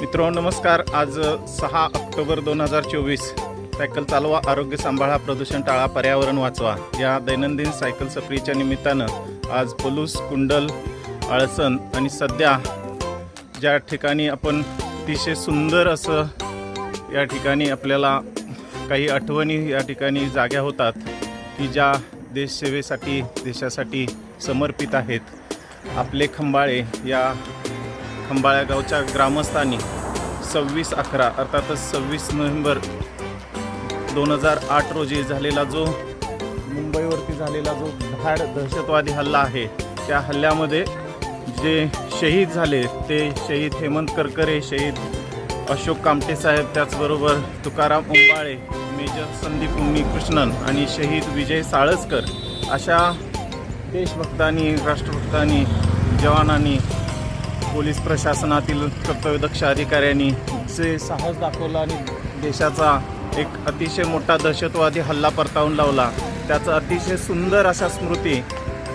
मित्रांनो नमस्कार. आज सहा ऑक्टोबर दोन हजार चोवीस. सायकल चालवा आरोग्य सांभाळा प्रदूषण टाळा पर्यावरण वाचवा. या दैनंदिन सायकल सफरीच्या निमित्तानं आज पलूस कुंडल अळसन आणि सध्या ज्या ठिकाणी आपण अतिशय सुंदर असं या ठिकाणी आपल्याला काही आठवणी या ठिकाणी जाग्या होतात की ज्या देशसेवेसाठी देशासाठी समर्पित आहेत. आपले खंबाळे या खंबाळ्यागावच्या ग्रामस्थांनी सव्वीस अकरा अर्थातच सव्वीस नोव्हेंबर दोन हजार आठ रोजी झालेला जो मुंबईवरती झालेला जो धाड दहशतवादी हल्ला आहे त्या हल्ल्यामध्ये जे शहीद झाले ते शहीद हेमंत करकरे शहीद अशोक कामटे साहेब त्याचबरोबर तुकाराम उंबाळे मेजर संदीप उन्नीकृष्णन आणि शहीद विजय साळसकर अशा देशभक्तांनी राष्ट्रभक्तांनी जवानांनी पोलीस प्रशासनातील कर्तव्यदक्ष अधिकाऱ्यांनी जे साहस दाखवलं आणि देशाचा एक अतिशय मोठा दहशतवादी हल्ला परतावून लावला त्याचं अतिशय सुंदर अशा स्मृती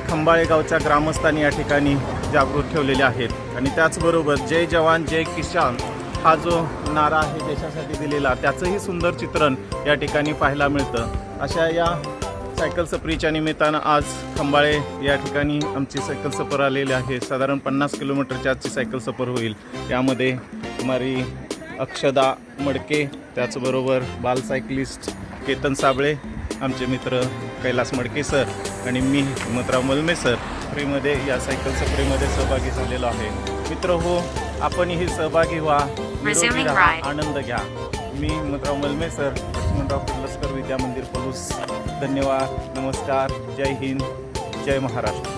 खंबाळेगावच्या ग्रामस्थांनी या ठिकाणी जागृत ठेवलेल्या आहेत. आणि त्याचबरोबर जय जवान जय किसान हा जो नारा आहे देशासाठी दिलेला त्याचंही सुंदर चित्रण या ठिकाणी पाहायला मिळतं. अशा या सायकल सफरीच्या निमित्तानं आज खंबाळे या ठिकाणी आमची सायकल सफर आलेली आहे. साधारण पन्नास किलोमीटरची आजची सायकल सफर होईल. यामध्ये कुमारी अक्षदा मडके त्याचबरोबर बाल सायकलिस्ट केतन साबळे आमचे मित्र कैलास मडके सर आणि मी हिमतराव मलमे सर सफरीमध्ये या सायकल सफरीमध्ये सहभागी झालेलो आहे. मित्र हो आपणही सहभागी व्हा. आनंद घ्या. मी हिमंतराव मलमे सर लक्ष्मणराव कुंडस्कर विद्या मंदिर पलूस. धन्यवाद नमस्कार जय हिंद जय महाराष्ट्र.